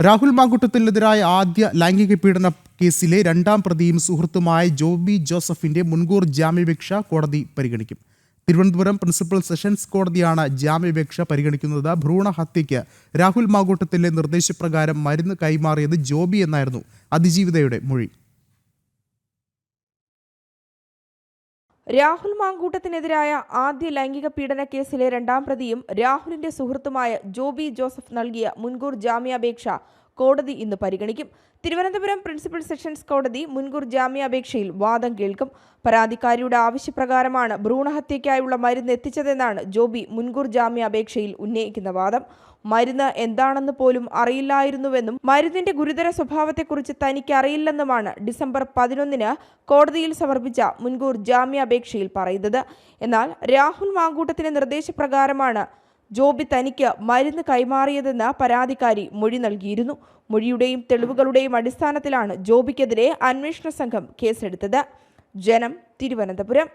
രാഹുൽ മാങ്കുട്ടത്തിനെതിരായ ആദ്യ ലൈംഗിക പീഡന കേസിലെ രണ്ടാം പ്രതിയും സുഹൃത്തുമായ ജോബി ജോസഫിന്റെ മുൻകൂർ ജാമ്യാപേക്ഷ കോടതി പരിഗണിക്കും. തിരുവനന്തപുരം പ്രിൻസിപ്പൽ സെഷൻസ് കോടതിയാണ് ജാമ്യാപേക്ഷ പരിഗണിക്കുന്നത്. ഭ്രൂണ ഹത്യയ്ക്ക് രാഹുൽ മാങ്കൂട്ടത്തിലെ നിർദ്ദേശപ്രകാരം മരുന്ന് കൈമാറിയത് ജോബി എന്നായിരുന്നു അതിജീവിതയുടെ മൊഴി. രാഹുൽ മാങ്കൂട്ടത്തിനെതിരായ ആദ്യ ലൈംഗിക പീഡന കേസിലെ രണ്ടാം പ്രതിയും രാഹുലിന്റെ സുഹൃത്തുമായ ജോബി ജോസഫ് നൽകിയ മുൻകൂർ ജാമ്യാപേക്ഷ കോടതി ഇന്ന് പരിഗണിക്കും. തിരുവനന്തപുരം പ്രിൻസിപ്പൽ സെഷൻസ് കോടതി മുൻകൂർ ജാമ്യാപേക്ഷയിൽ വാദം കേൾക്കും. പരാതിക്കാരിയുടെ ആവശ്യപ്രകാരമാണ് ഭ്രൂണഹത്യയ്ക്കായുള്ള മരുന്ന് എത്തിച്ചതെന്നാണ് ജോബി മുൻകൂർ ജാമ്യാപേക്ഷയിൽ ഉന്നയിക്കുന്ന വാദം. മരുന്ന് എന്താണെന്ന് പോലും അറിയില്ലായിരുന്നുവെന്നും മരുന്നിന്റെ ഗുരുതര സ്വഭാവത്തെക്കുറിച്ച് തനിക്ക് അറിയില്ലെന്നുമാണ് ഡിസംബർ പതിനൊന്നിന് കോടതിയിൽ സമർപ്പിച്ച മുൻകൂർ ജാമ്യാപേക്ഷയിൽ പറയുന്നത്. എന്നാൽ രാഹുൽ മാങ്കൂട്ടത്തിന്റെ നിർദ്ദേശപ്രകാരമാണ് ജോബി തനിക്ക് മരുന്ന് കൈമാറിയതെന്ന് പരാതിക്കാരി മൊഴി നൽകിയിരുന്നു. മൊഴിയുടെയും തെളിവുകളുടെയും അടിസ്ഥാനത്തിലാണ് ജോബിക്കെതിരെ അന്വേഷണ സംഘം കേസെടുത്തത്. ജനം തിരുവനന്തപുരം.